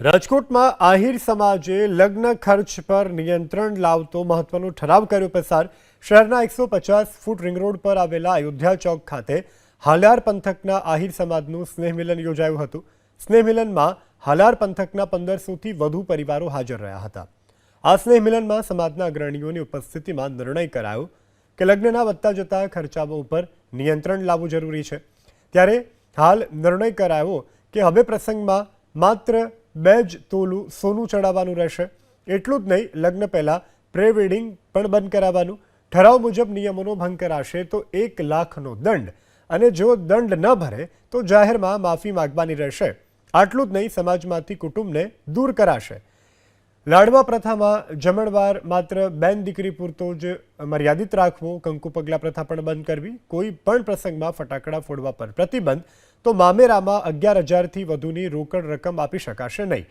રાજકોટમાં આહિર સમાજે લગ્ન ખર્ચ પર નિયંત્રણ લાવતો મહત્વનો ઠરાવ કર્યો પસાર. શહેરના એકસો પચાસ ફૂટ રિંગ રોડ પર આવેલા અયોધ્યા ચોક ખાતે હાલાર પંથકના આહિર સમાજનું સ્નેહમિલન યોજાયું હતું. સ્નેહમિલનમાં હાલાર પંથકના પંદરસોથી વધુ પરિવારો હાજર રહ્યા હતા. આ સ્નેહમિલનમાં સમાજના અગ્રણીઓની ઉપસ્થિતિમાં નિર્ણય કરાયો કે લગ્નના વધતા જતા ખર્ચાઓ ઉપર નિયંત્રણ લાવવું જરૂરી છે. ત્યારે હાલ નિર્ણય કરાયો કે હવે પ્રસંગમાં માત્ર બે જ તોલું સોનું ચડાવવાનું રહેશે. એટલું જ નહીં, લગ્ન પહેલાં પ્રે વેડિંગ પણ બંધ કરાવવાનું. ઠરાવ મુજબ નિયમોનો ભંગ કરાશે તો એક લાખનો દંડ. અને જો દંડ ન ભરે, તો જાહેરમાં માફી માગવાની રહેશે. આટલું જ નહીં, સમાજમાંથી કુટુંબને દૂર કરાશે. લાડવા પ્રથામાં જમણવાર માત્ર બેન દીકરી પૂરતો જ મર્યાદિત રાખવો, કંકુ પગલા પ્રથા પણ બંધ કરવી, કોઈ પણ પ્રસંગમાં ફટાકડા ફોડવા પર પ્રતિબંધ, તો મામેરામાં અગિયાર હજારથી વધુની રોકડ રકમ આપી શકાશે નહીં.